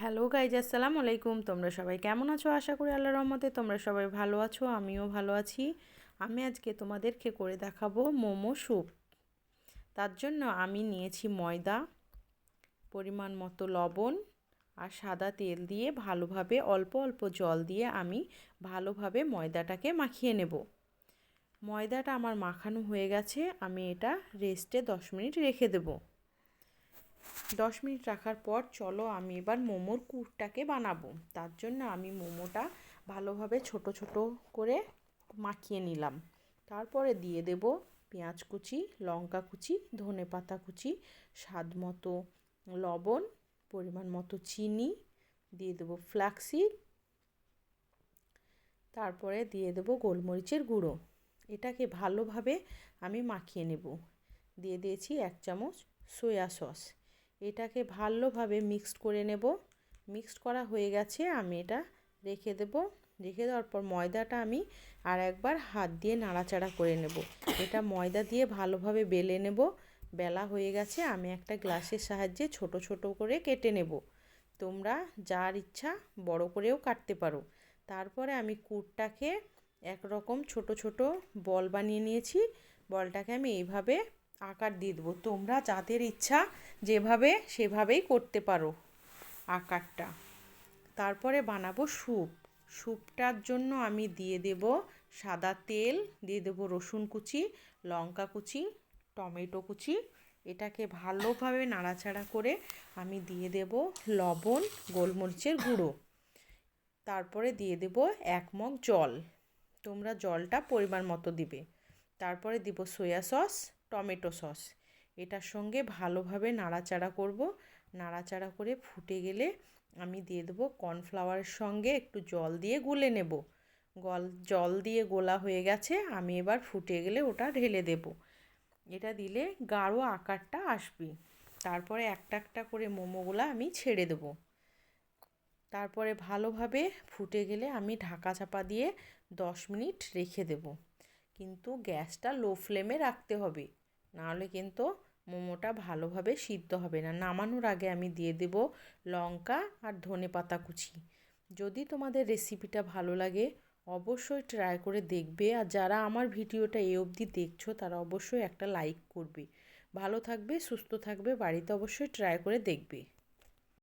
Hello guys, আসসালামু আলাইকুম। তোমরা সবাই কেমন আছো? আশা করি আল্লাহর রহমতে তোমরা সবাই ভালো আছো, আমিও ভালো আছি। আমি আজকে তোমাদেরকে করে দেখাবো মোমো স্যুপ। তার জন্য আমি নিয়েছি ময়দা, পরিমাণ মতো লবণ আর সাদা তেল দিয়ে ভালোভাবে, অল্প অল্প জল দিয়ে আমি ভালোভাবে ময়দাটাকে মাখিয়ে নেব। ময়দাটা আমার মাখানো হয়ে গেছে, আমি এটা রেস্টে দশ মিনিট রেখে দেবো। দশ মিনিট রাখার পর চলো আমি এবার মোমোর কুরটাকে বানাবো। তার জন্য আমি মোমোটা ভালোভাবে ছোট ছোট করে মাখিয়ে নিলাম। তারপরে দিয়ে দেব পেঁয়াজ কুচি, লঙ্কা কুচি, ধনে পাতা কুচি, স্বাদ মতো লবণ, পরিমাণ মতো চিনি, দিয়ে দেবো ফ্লাক্সিড। তারপরে দিয়ে দেবো গোলমরিচের গুঁড়ো। এটাকে ভালোভাবে আমি মাখিয়ে নেব। দিয়ে দিয়েছি এক চামচ সয়া সস। এটাকে ভালোভাবে মিক্সড করে নেব। মিক্সড করা হয়ে গেছে, আমি এটা রেখে দেব। রেখে দেওয়ার পর ময়দাটা আমি আর একবার হাত দিয়ে নাড়াচাড়া করে নেব। এটা ময়দা দিয়ে ভালোভাবে বেলে নেব। বেলা হয়ে গেছে, আমি একটা গ্লাসের সাহায্যে ছোট ছোট করে কেটে নেব। তোমরা যার ইচ্ছা বড় করেও কাটতে পারো। তারপরে আমি কুটটাকে একরকম ছোট ছোট বল বানিয়ে নিয়েছি। বলটাকে আমি এইভাবে আকার দিয়ে দেবো। তোমরা যাদের ইচ্ছা যেভাবে সেভাবেই করতে পারো আকারটা। তারপরে বানাবো স্যুপ। স্যুপটার জন্য আমি দিয়ে দেব সাদা তেল, দিয়ে দেব রসুন কুচি, লঙ্কা কুচি, টমেটো কুচি। এটাকে ভালোভাবে নাড়াচাড়া করে আমি দিয়ে দেব লবণ, গোলমরিচের গুঁড়ো। তারপরে দিয়ে দেব এক মগ জল। তোমরা জলটা পরিমাণ মতো দিবে। তারপরে দিব সয়া সস টমেটো সস। এটার সঙ্গে ভালোভাবে নাড়াচাড়া করব। নাড়াচাড়া করে ফুটে গেলে আমি দিয়ে দেবো কর্নফ্লাওয়ারের সঙ্গে একটু জল দিয়ে গুলে নেব। গল, জল দিয়ে গোলা হয়ে গেছে, আমি এবার ফুটে গেলে ওটা ঢেলে দেব। এটা দিলে গাঢ় আকারটা আসবে। তারপরে একটা একটা করে মোমোগুলা আমি ছেড়ে দেব। তারপরে ভালোভাবে ফুটে গেলে আমি ঢাকা চাপা দিয়ে দশ মিনিট রেখে দেব। কিন্তু গ্যাসটা লো ফ্লেমে রাখতে হবে। নাহলে কিন্তু মোমোটা ভালোভাবে সিদ্ধ হবে না। নামানোর আগে আমি দিয়ে দেব লঙ্কা আর ধনে পাতা কুচি। যদি তোমাদের রেসিপিটা ভালো লাগে, অবশ্যই ট্রাই করে দেখবে। আর যারা আমার ভিডিওটা এ অবধি দেখছ, তারা অবশ্যই একটা লাইক করবে। ভালো থাকবে, সুস্থ থাকবে, বাড়িতে অবশ্যই ট্রাই করে দেখবে।